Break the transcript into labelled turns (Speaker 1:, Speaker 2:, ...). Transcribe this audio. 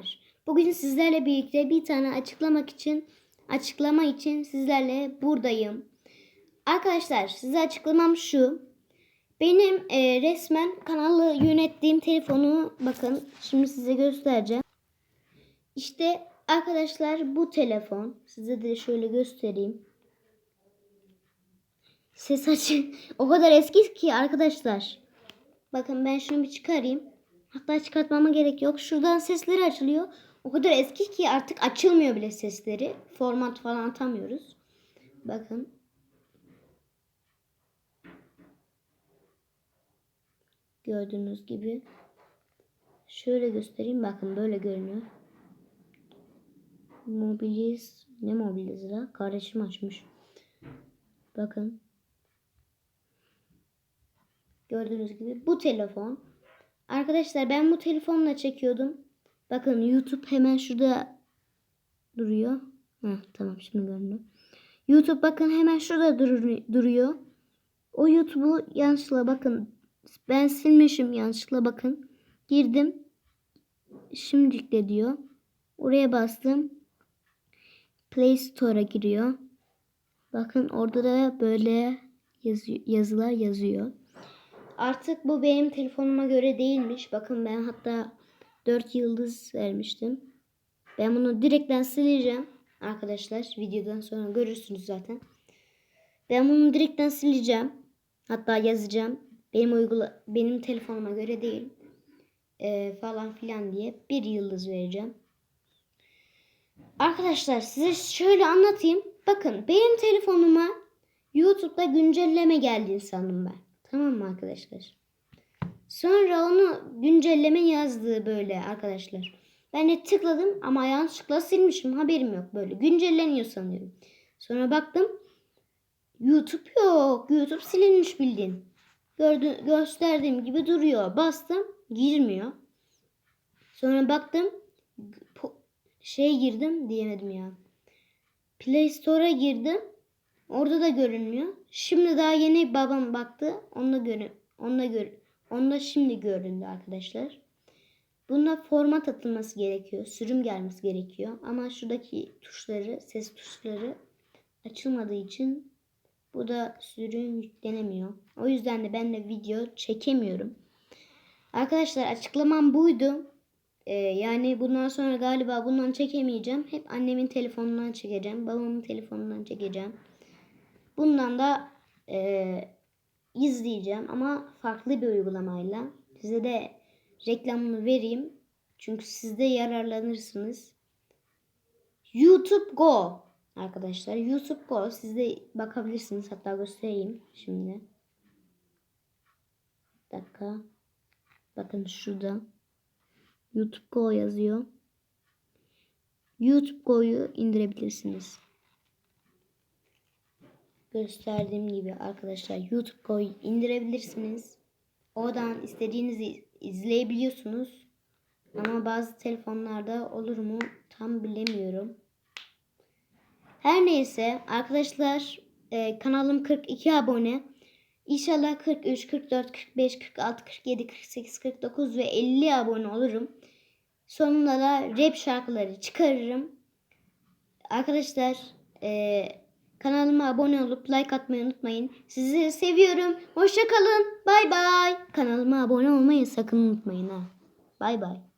Speaker 1: Selamlar. Bugün sizlerle birlikte bir tane açıklamak için açıklama için sizlerle buradayım. Arkadaşlar size açıklamam şu. Benim e, resmen kanalı yönettiğim telefonu bakın şimdi size göstereceğim. İşte arkadaşlar bu telefon. Size de şöyle göstereyim. Ses açın. O kadar eski ki arkadaşlar. Bakın ben şunu bir çıkarayım. Hatta çıkartmama gerek yok. Şuradan sesleri açılıyor. O kadar eski ki artık açılmıyor bile sesleri. Format falan atamıyoruz. Bakın. Gördüğünüz gibi. Şöyle göstereyim. Bakın böyle görünüyor. Mobiliz. Ne mobiliz la? Kardeşim açmış. Bakın. Gördüğünüz gibi bu telefon. Arkadaşlar ben bu telefonla çekiyordum. Bakın YouTube hemen şurada duruyor. Heh, tamam şimdi görünüyor. YouTube bakın hemen şurada dur- duruyor. O YouTube'u yanlışlıkla bakın. Ben silmişim yanlışlıkla bakın. Girdim. Şimdi yükle diyor. Oraya bastım. Play Store'a giriyor. Bakın orada da böyle yazı- yazılar yazıyor. Artık bu benim telefonuma göre değilmiş. Bakın ben hatta 4 yıldız vermiştim. Ben bunu direkten sileceğim. Arkadaşlar videodan sonra görürsünüz zaten. Ben bunu direkten sileceğim. Hatta yazacağım. Benim uygula benim telefonuma göre değil. Ee, falan filan diye bir yıldız vereceğim. Arkadaşlar size şöyle anlatayım. Bakın benim telefonuma YouTube'da güncelleme geldi sandım ben. Tamam mı arkadaşlar? Sonra onu güncelleme yazdığı böyle arkadaşlar. Ben de tıkladım ama yanlışlıkla silmişim. Haberim yok böyle. Güncelleniyor sanıyorum. Sonra baktım. YouTube yok. YouTube silinmiş bildiğin. Gördü, gösterdiğim gibi duruyor. Bastım. Girmiyor. Sonra baktım. Şey girdim diyemedim ya. Play Store'a girdim. Orada da görünmüyor. Şimdi daha yeni babam baktı. Onunla görün. Onunla gör. Onda şimdi göründü arkadaşlar. Bunda format atılması gerekiyor. Sürüm gelmesi gerekiyor. Ama şuradaki tuşları, ses tuşları açılmadığı için bu da sürüm yüklenemiyor. O yüzden de ben de video çekemiyorum. Arkadaşlar açıklamam buydu. Ee, yani bundan sonra galiba bundan çekemeyeceğim. Hep annemin telefonundan çekeceğim. Babamın telefonundan çekeceğim. Bundan da e, izleyeceğim ama farklı bir uygulamayla. Size de reklamını vereyim. Çünkü siz de yararlanırsınız. YouTube Go arkadaşlar. YouTube Go siz de bakabilirsiniz. Hatta göstereyim şimdi. Bir dakika. Bakın şurada. YouTube Go yazıyor. YouTube Go'yu indirebilirsiniz gösterdiğim gibi arkadaşlar YouTube koy indirebilirsiniz. Oradan istediğinizi izleyebiliyorsunuz. Ama bazı telefonlarda olur mu tam bilemiyorum. Her neyse arkadaşlar e, kanalım 42 abone. İnşallah 43, 44, 45, 46, 47, 48, 49 ve 50 abone olurum. Sonunda da rap şarkıları çıkarırım. Arkadaşlar eee Kanalıma abone olup like atmayı unutmayın. Sizi seviyorum. Hoşça kalın. Bay bay. Kanalıma abone olmayı sakın unutmayın ha. Bay bay.